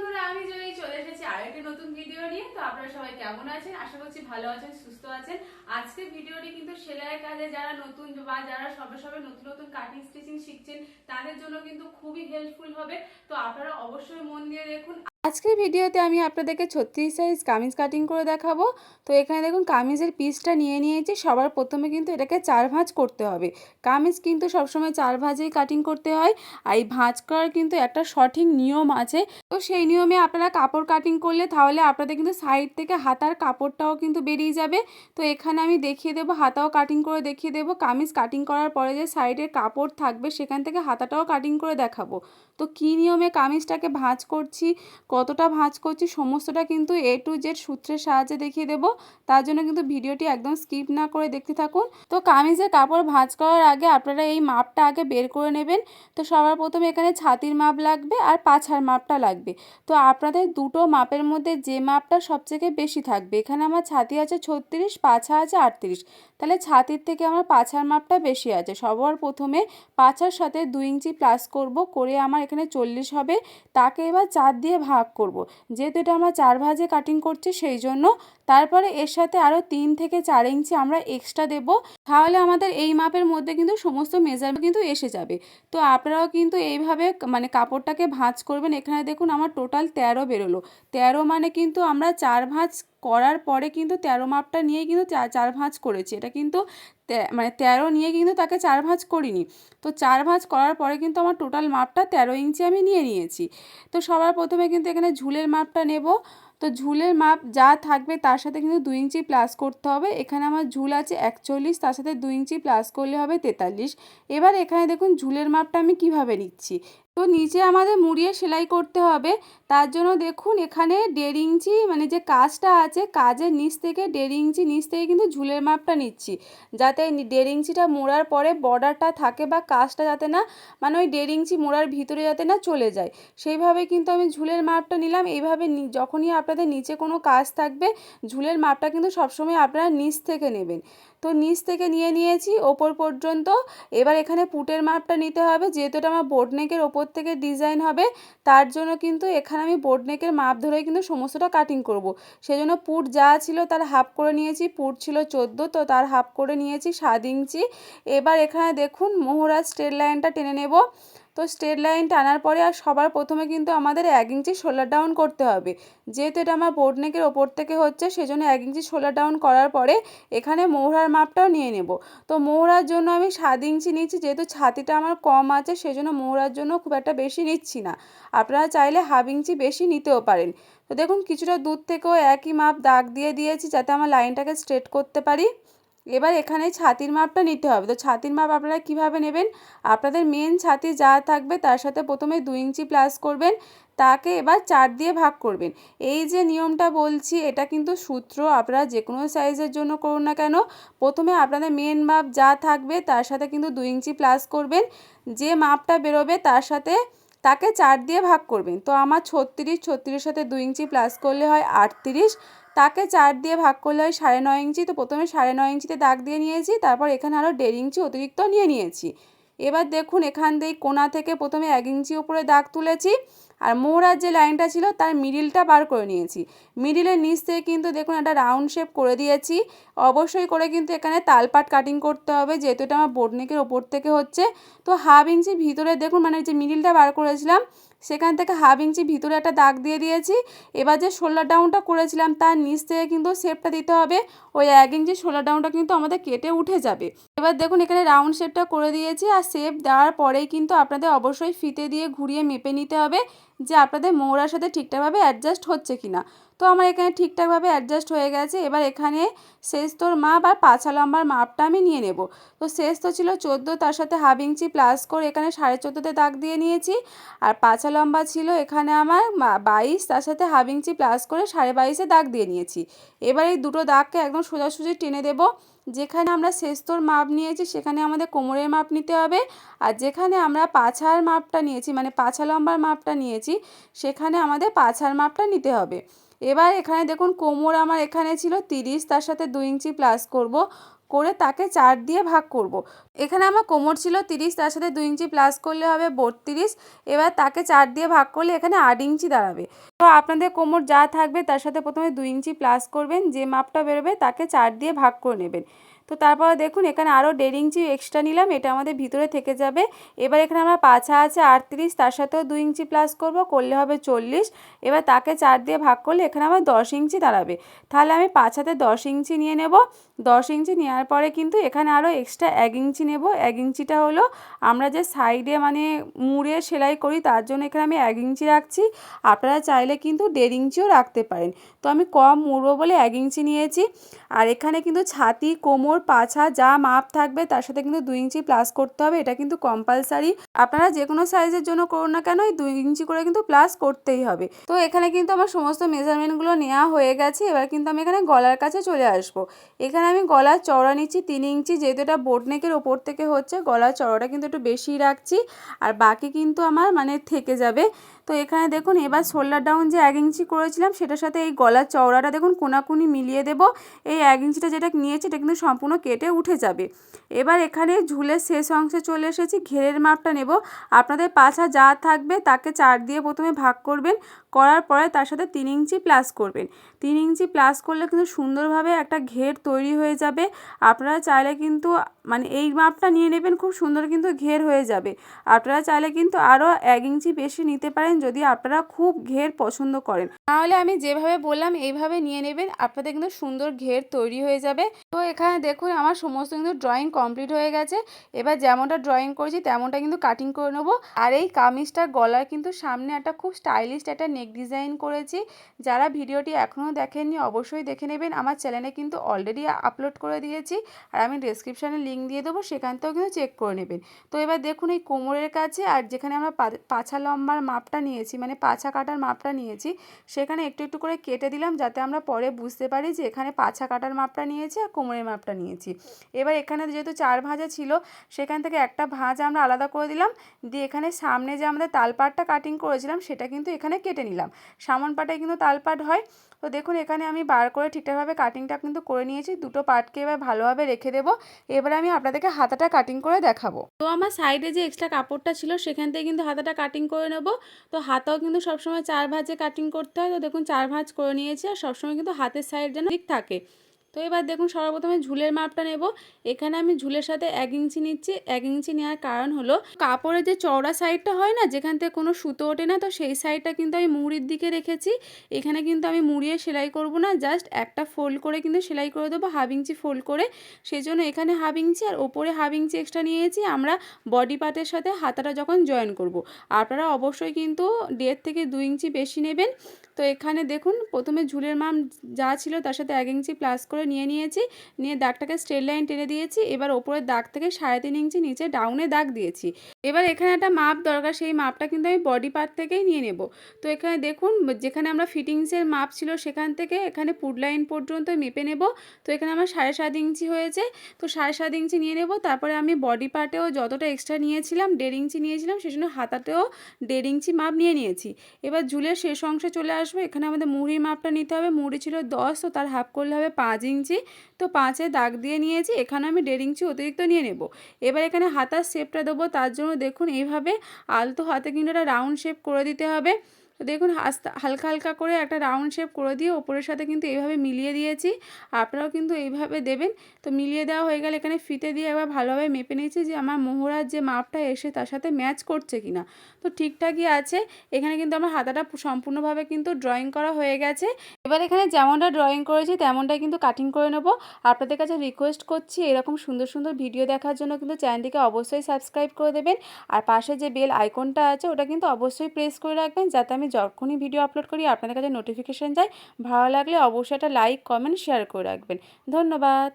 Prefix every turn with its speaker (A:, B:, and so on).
A: বন্ধুরা, আমি জয়ী চলে এসেছি আর একটা নতুন ভিডিও নিয়ে। তো আপনারা সবাই কেমন আছেন? আশা করছি ভালো আছেন, সুস্থ আছেন। আজকে ভিডিওটি কিন্তু সেলাইয়ের কাজে যারা নতুন বা যারা সবে সবে নতুন নতুন কাটিং স্টিচিং শিখছেন, তাদের জন্য কিন্তু খুবই হেল্পফুল হবে। তো আপনারা অবশ্যই মন দিয়ে দেখুন।
B: আজকের ভিডিওতে আমি আপনাদেরকে ছত্রিশ সাইজ কামিজ কাটিং করে দেখাবো। তো এখানে দেখুন কামিজের পিসটা নিয়ে নিয়েছি। সবার প্রথমে কিন্তু এটাকে চার ভাঁজ করতে হবে। কামিজ কিন্তু সবসময় চার ভাঁজেই কাটিং করতে হয়। আর এই ভাঁজ করার কিন্তু একটা সঠিক নিয়ম আছে। তো সেই নিয়মে আপনারা কাপড় কাটিং করলে তাহলে আপনাদের কিন্তু সাইড থেকে হাতার কাপড়টাও কিন্তু বেরিয়ে যাবে। তো এখানে আমি দেখিয়ে দেবো, হাতাও কাটিং করে দেখিয়ে দেবো। কামিজ কাটিং করার পরে যে সাইডের কাপড় থাকবে সেখান থেকে হাতাটাও কাটিং করে দেখাবো। তো কী নিয়মে কামিজটাকে ভাঁজ করছি? কতটা ভাঁজ করছি সমস্তটা কিন্তু এ টু জেড সূত্রের সাহায্যে দেখিয়ে দেবো। তার জন্য কিন্তু ভিডিওটি একদম স্কিপ না করে দেখতে থাকুন। তো কামিজের কাপড় ভাঁজ করার আগে আপনারা এই মাপটা আগে বের করে নেবেন। তো সবার প্রথমে এখানে ছাতির মাপ লাগবে আর পাছার মাপটা লাগবে। তো আপনাদের দুটো মাপের মধ্যে যে মাপটা সবথেকে বেশি থাকবে, এখানে আমার ছাতি আছে ছত্রিশ, পাছা আছে আটত্রিশ। তাহলে ছাতির থেকে আমার পাছার মাপটা বেশি আছে। সবার প্রথমে পাছার সাথে দুই ইঞ্চি প্লাস করব, করে আমার এখানে চল্লিশ হবে। তাকে এবার চার দিয়ে ভাগ করব। যেহেতু এটা আমরা চার ভাজে কাটিং করছি, সেই জন্য তারপরে এর সাথে আরও তিন থেকে চার ইঞ্চি আমরা এক্সট্রা দেব। তাহলে আমাদের এই মাপের মধ্যে কিন্তু সমস্ত মেজারমেন্ট কিন্তু এসে যাবে। তো আপনারাও কিন্তু এইভাবে মানে কাপড়টাকে ভাঁজ করবেন। এখানে দেখুন আমার টোটাল তেরো বেরোলো। তেরো মানে কিন্তু আমরা চার ভাঁজ করার পরে কিন্তু তেরো মাপটা নিয়ে কিন্তু চার ভাঁজ করেছি। এটা কিন্তু মানে তেরো নিয়ে কিন্তু তাকে চার ভাঁজ করিনি। তো চার ভাঁজ করার পরে কিন্তু আমার টোটাল মাপটা তেরো ইঞ্চি আমি নিয়ে নিয়েছি। তো সবার প্রথমে কিন্তু এখানে ঝুলের মাপটা নেব। তো ঝুলের মাপ যা থাকবে তার সাথে কিন্তু দুই ইঞ্চি প্লাস করতে হবে। এখানে আমার ঝুল আছে একচল্লিশ, তার সাথে দুই ইঞ্চি প্লাস করলে হবে তেতাল্লিশ। এবার এখানে দেখুন ঝুলের মাপটা আমি কীভাবে নিচ্ছি। তো নিচে আমাদের মুড়িয়ে সেলাই করতে হবে। তার জন্য দেখুন এখানে দেড় ইঞ্চি মানে যে কাজটা আছে, কাজের নিচ থেকে দেড় ইঞ্চি নিচ থেকে কিন্তু ঝুলের মাপটা নিচ্ছি। যাতে দেড় ইঞ্চিটা মোড়ার পরে বর্ডারটা থাকে বা কাজটা যাতে না মানে ওই দেড় ইঞ্চি মোড়ার ভিতরে যাতে না চলে যায়। সেইভাবে কিন্তু আমি ঝুলের মাপটা নিলাম। এইভাবে যখনই আপনাদের নিচে কোনো কাজ থাকবে ঝুলের মাপটা কিন্তু সবসময় আপনারা নিচ থেকে নেবেন। তো নিচ থেকে নিয়ে নিয়েছি, ওপর পর্যন্ত। এবার এখানে পুটের মাপটা নিতে হবে, যেহেতু এটা আমার বোট নেকের ওপর থেকে ডিজাইন হবে, তার জন্য কিন্তু এখানে আমি বোট নেকের মাপ ধরে কিন্তু সমস্তটা কাটিং করব। সেজন্য পুট যা ছিল তার হাফ করে নিয়েছি, পুট ছিল চোদ্দ, তো তার হাফ করে নিয়েছি সাত ইঞ্চি। এবার এখানে দেখুন মোহরা স্ট্রেট লাইনটা টেনে নেব। তো স্ট্রেট লাইন টানার পরে আর সবার প্রথমে কিন্তু আমাদের এক ইঞ্চি শোল্ডার ডাউন করতে হবে। যেহেতু এটা আমার বোর্ড নেকের ওপর থেকে হচ্ছে, সেজন্য এক ইঞ্চি শোল্ডার ডাউন করার পরে এখানে মোহরার মাপটাও নিয়ে নেব। তো মোহরার জন্য আমি সাত ইঞ্চি নিচ্ছি যেহেতু ছাতিটা আমার কম আছে সেই জন্য মোহরার জন্য খুব একটা বেশি নিচ্ছি না। আপনারা চাইলে হাফ ইঞ্চি বেশি নিতেও পারেন। তো দেখুন, কিছুটা দূর থেকেও একই মাপ দাগ দিয়ে দিয়েছি, যাতে আমার লাইনটাকে স্ট্রেট করতে পারি। এবার এখানে ছাতির মাপটা নিতে হবে। তো ছাতির মাপ আপনারা কীভাবে নেবেন? আপনাদের মেন ছাতি যা থাকবে তার সাথে প্রথমে দু ইঞ্চি প্লাস করবেন, তাকে এবার চার দিয়ে ভাগ করবেন। এই যে নিয়মটা বলছি, এটা কিন্তু সূত্র, আপনারা যে কোনো সাইজের জন্য করুন না কেন, প্রথমে আপনাদের মেন মাপ যা থাকবে তার সাথে কিন্তু দু ইঞ্চি প্লাস করবেন। যে মাপটা বেরোবে তার সাথে তাকে চার দিয়ে ভাগ করবেন। তো আমার ছত্রিশ, ছত্রিশের সাথে দুই ইঞ্চি প্লাস করলে হয় আটত্রিশ, তাকে চার দিয়ে ভাগ করলে হয় সাড়ে নয় ইঞ্চি। তো প্রথমে সাড়ে নয় ইঞ্চিতে দাগ দিয়ে নিয়েছি, তারপর এখানে আরও দেড় ইঞ্চি অতিরিক্ত নিয়ে নিয়েছি। এবার দেখুন এখান দিয়ে কোনা থেকে প্রথমে এক ইঞ্চি উপরে দাগ তুলেছি আর মোড়ার যে লাইনটা ছিল তার মিডিলটা বার করে নিয়েছি। মিডিলের নিচ থেকে কিন্তু দেখুন একটা রাউন্ড শেপ করে দিয়েছি। অবশ্যই করে কিন্তু এখানে তালপাট কাটিং করতে হবে, যেহেতু এটা আমার বোটনেকের ওপর থেকে হচ্ছে। তো হাফ ইঞ্চি ভিতরে দেখুন মানে যে মিডিলটা বার করেছিলাম, সেখান থেকে হাফ ইঞ্চি ভিতরে একটা দাগ দিয়ে দিয়েছি। এবার যে শোল্ডার ডাউনটা করেছিলাম, তার নিচ থেকে কিন্তু শেপটা দিতে হবে। ওই এক ইঞ্চি শোল্ডার ডাউনটা কিন্তু আমাদের কেটে উঠে যাবে। এবার দেখুন, এখানে রাউন্ড শেপটা করে দিয়েছি আর শেপ দেওয়ার পরেই কিন্তু আপনাদের অবশ্যই ফিতে দিয়ে ঘুরিয়ে মেপে নিতে হবে যে আপনাদের মৌরার সাথে ঠিকঠাকভাবে অ্যাডজাস্ট হচ্ছে কি না তো আমার এখানে ঠিকঠাকভাবে অ্যাডজাস্ট হয়ে গেছে। এবার এখানে শেষ তোর মাপ আর পাঁচা লম্বার মাপটা আমি নিয়ে নেব। তো শেষ তো ছিল চোদ্দ, তার সাথে হাফ ইঞ্চি প্লাস করে এখানে সাড়ে চোদ্দোতে দাগ দিয়ে নিয়েছি। আর পাঁচা লম্বা ছিল এখানে আমার বাইশ, তার সাথে হাফ ইঞ্চি প্লাস করে সাড়ে বাইশে দাগ দিয়ে নিয়েছি। এবার এই দুটো দাগকে একদম সোজাসুজি টেনে দেব। যেখানে আমরা শেস্তর মাপ নিয়েছি, সেখানে আমাদের কোমরের মাপ নিতে হবে। আর যেখানে আমরা পাছার মাপটা নিয়েছি মানে পাছা লম্বার মাপটা নিয়েছি, সেখানে আমাদের পাছার মাপটা নিতে হবে। এবার এখানে দেখুন, কোমর আমার এখানে ছিল তিরিশ, তার সাথে দু ইঞ্চি প্লাস করব। করে তাকে চার দিয়ে ভাগ করব। এখানে আমার কোমর ছিল তিরিশ, তার সাথে দু ইঞ্চি প্লাস করলে হবে বত্রিশ। এবার তাকে চার দিয়ে ভাগ করলে এখানে আট ইঞ্চি দাঁড়াবে। তো আপনাদের কোমর যা থাকবে তার সাথে প্রথমে দুই ইঞ্চি প্লাস করবেন, যে মাপটা বেরোবে তাকে চার দিয়ে ভাগ করে নেবেন। তো তারপরে দেখুন, এখানে আরও দেড় ইঞ্চি এক্সট্রা নিলাম, এটা আমাদের ভিতরে থেকে যাবে। এবার এখানে আমার পাছা আছে আটত্রিশ, তার সাথেও দুই ইঞ্চি প্লাস করব, করলে হবে চল্লিশ। এবার তাকে চার দিয়ে ভাগ করলে এখানে আমার দশ ইঞ্চি দাঁড়াবে। তাহলে আমি পাছাতে দশ ইঞ্চি নিয়ে নেব। দশ ইঞ্চি নেওয়ার পরে কিন্তু এখানে আরও এক্সট্রা এক ইঞ্চি নেব। এক ইঞ্চিটা হলো আমরা যে সাইডে মানে মুড়ে সেলাই করি, তার জন্য এখানে আমি এক ইঞ্চি রাখছি। আপনারা চাইলে কিন্তু দেড় ইঞ্চিও রাখতে পারেন। তো আমি কম মুড়বো বলে এক ইঞ্চি নিয়েছি। আর এখানে কিন্তু ছাতি, কোমর পাছা যা মাপ থাকবে তার সাথে কিন্তু দুই ইঞ্চি প্লাস করতে হবে, এটা কিন্তু কম্পালসারি আপনারা যে কোনো সাইজের জন্য করুন না কেন, এই দুই ইঞ্চি করে কিন্তু প্লাস করতেই হবে। তো এখানে কিন্তু আমার সমস্ত মেজারমেন্টগুলো নেওয়া হয়ে গেছে, এবার কিন্তু আমি এখানে গলার কাছে চলে আসব। এখানে আমি গলার চওড়া নিচ্ছি তিন ইঞ্চি, যেহেতু এটা বোট নেকের ওপর থেকে হচ্ছে, গলার চওড়াটা কিন্তু একটু বেশি রাখছি, আর বাকি কিন্তু আমার মানে থেকে যাবে। তো এখানে দেখুন, এবার শোল্ডার ডাউন যে এক ইঞ্চি করেছিলাম, সেটার সাথে এই গলার চওড়াটা দেখুন কোনাকুনি মিলিয়ে দেব। এই এক ইঞ্চিটা যেটা নিয়েছি, এটা কিন্তু সম্পূর্ণ কেটে উঠে যাবে। এবার এখানে ঝুলের শেষ অংশে চলে এসেছি, ঘেরের মাপটা নেব। আপনাদের পাছা যা থাকবে, তাকে চার দিয়ে প্রথমে ভাগ করবেন। করার পরে তার সাথে তিন ইঞ্চি প্লাস করবেন। তিন ইঞ্চি প্লাস করলে কিন্তু সুন্দরভাবে একটা ঘের তৈরি হয়ে যাবে। আপনারা চাইলে কিন্তু মানে এই মাপটা নিয়ে নেবেন, খুব সুন্দর কিন্তু ঘের হয়ে যাবে। আপনারা চাইলে কিন্তু আরও এক ইঞ্চি বেশি নিতে পারেন যদি আপনারা খুব ঘের পছন্দ করেন। তাহলে আমি যেভাবে বললাম, এইভাবে নিয়ে নেবেন, আপনাদের কিন্তু সুন্দর ঘের তৈরি হয়ে যাবে। তো এখানে দেখুন, আমার সমস্ত কিন্তু ড্রয়িং কমপ্লিট হয়ে গেছে। এবার যেমনটা ড্রয়িং করেছি, তেমনটা কিন্তু কাটিং করে নেব। আর এই কামিজটার গলার কিন্তু সামনে একটা খুব স্টাইলিশ একটা নেক ডিজাইন করেছি। যারা ভিডিওটি এখনও দেখেননি অবশ্যই দেখে নেবেন। আমার চ্যানেলে কিন্তু অলরেডি আপলোড করে দিয়েছি। আর আমি ডিসক্রিপশানে লিঙ্ক দিয়ে দেবো, সেখান থেকেও কিন্তু চেক করে নেবেন। তো এবার দেখুন এই কোমরের কাছে, আর যেখানে আমরা পাছা লম্বার মাপটা নিয়েছি মানে পাছা কাটার মাপটা নিয়েছি, সেখানে একটু একটু করে কেটে দিলাম যাতে আমরা পরে বুঝতে পারি যে এখানে পাছা কাটার মাপটা নিয়েছি আর কোমরের মাপটা নিয়েছি। এবার এখানে যেহেতু চার ভাঁজা ছিল, সেখান থেকে একটা ভাঁজ আমরা আলাদা করে দিলাম। দিয়ে এখানে সামনে যে আমাদের তালপাটটা কাটিং করেছিলাম, সেটা কিন্তু এখানে কেটে নিলাম। সামন পাটায় কিন্তু তাল পাট হয়। তো দেখুন, এখানে আমি বার করে ঠিকঠাকভাবে কাটিংটা কিন্তু করে নিয়েছি। দুটো পাটকে এবার ভালোভাবে রেখে দেবো। এবার আমি আপনাদেরকে হাতাটা কাটিং করে দেখাবো। তো আমার সাইডে যে এক্সট্রা কাপড়টা ছিল, সেখান থেকে কিন্তু হাতাটা কাটিং করে নেব। তো হাতাও কিন্তু সবসময় চার ভাঁজে কাটিং করতে হয়। তো দেখুন, চার ভাঁজ করে নিয়েছি। আর সবসময় কিন্তু হাতের সাইড যেন ঠিক থাকে। তো এবার দেখুন সর্বপ্রথমে ঝুলের মাপটা নেব। এখানে আমি ঝুলের সাথে এক ইঞ্চি নিচ্ছি। এক ইঞ্চি নেওয়ার কারণ হলো, কাপড়ের যে চওড়া সাইডটা হয় না, যেখান থেকে কোনো সুতো ওঠে না, তো সেই সাইডটা কিন্তু আমি মুড়ির দিকে রেখেছি। এখানে কিন্তু আমি মুড়িয়ে সেলাই করব না, জাস্ট একটা ফোল্ড করে কিন্তু সেলাই করে দেবো, হাফ ইঞ্চি ফোল্ড করে। সেই জন্য এখানে হাফ ইঞ্চি আর ওপরে হাফ ইঞ্চি এক্সট্রা নিয়েছি। আমরা বডি পার্টের সাথে হাতাটা যখন জয়েন করব। আপনারা অবশ্যই কিন্তু দেড় থেকে দুই ইঞ্চি বেশি নেবেন। তো এখানে দেখুন, প্রথমে ঝুলের মাপ যা ছিল তার সাথে এক ইঞ্চি প্লাস করে নিয়ে নিয়েছি, নিয়ে দাগটাকে স্ট্রেট লাইন টেনে দিয়েছি, এবার ওপরের দাগ থেকে সাড়ে তিন ইঞ্চি নিচে ডাউনে দাগ দিয়েছি। এবার এখানে একটা মাপ দরকার, সেই মাপটা কিন্তু আমি বডি পার্ট থেকেই নিয়ে নেব। তো এখানে দেখুন, যেখানে আমরা ফিটিংসের মাপ ছিল সেখান থেকে এখানে পুড লাইন পর্যন্ত মেপে নেব। তো এখানে আমার সাড়ে সাত ইঞ্চি হয়েছে, তো সাড়ে সাত ইঞ্চি নিয়ে নেব। তারপরে আমি বডি পার্টেও যতটা এক্সট্রা নিয়েছিলাম, দেড় ইঞ্চি নিয়েছিলাম সেজন্য হাতাতেও দেড় ইঞ্চি মাপ নিয়ে নিয়েছি। এবার ঝুলের শেষ অংশে চলে আসব, এখানে আমাদের মুড়ির মাপটা নিতে হবে, মুড়ি ছিল দশ, তো তার হাফ করলে হবে পাঁচ ইঞ্চি। তো পাঁচে দাগ দিয়ে নিয়েছি, এখানে আমি দেড় ইঞ্চি অতিরিক্ত নিয়ে নেব। এবার এখানে হাতার শেপটা দেবো, তার জন্য দেখুন এইভাবে আলতো হাতে কিন্তু একটা রাউন্ড শেপ করে দিতে হবে। তো দেখুন, আস্তে, হালকা হালকা করে একটা রাউন্ড শেপ করে দিয়ে ওপরের সাথে কিন্তু এইভাবে মিলিয়ে দিয়েছি। আপনারাও কিন্তু এইভাবে দেবেন। তো মিলিয়ে দেওয়া হয়ে গেলে এখানে ফিতে দিয়ে একবার ভালোভাবে মেপে নিয়েছি যে আমার মোহরার যে মাপটা এসে তার সাথে ম্যাচ করছে কিনা। তো ঠিকঠাকই আছে। এখানে কিন্তু আমার হাতাটা সম্পূর্ণভাবে কিন্তু ড্রয়িং করা হয়ে গেছে। এবার এখানে যেমনটা ড্রয়িং করেছি, তেমনটাই কিন্তু কাটিং করে নেব। আপনাদের কাছে রিকোয়েস্ট করছি এরকম সুন্দর সুন্দর ভিডিও দেখার জন্য কিন্তু চ্যানেলটিকে অবশ্যই সাবস্ক্রাইব করে দেবেন। আর পাশে যে বেল আইকনটা আছে, ওটা কিন্তু অবশ্যই প্রেস করে রাখবেন, যাতে আমি যখনই ভিডিও আপলোড করি, আপনাদের কাছে নোটিফিকেশান যায়। ভালো লাগলে অবশ্যই একটা লাইক কমেন্ট শেয়ার করে রাখবেন। ধন্যবাদ।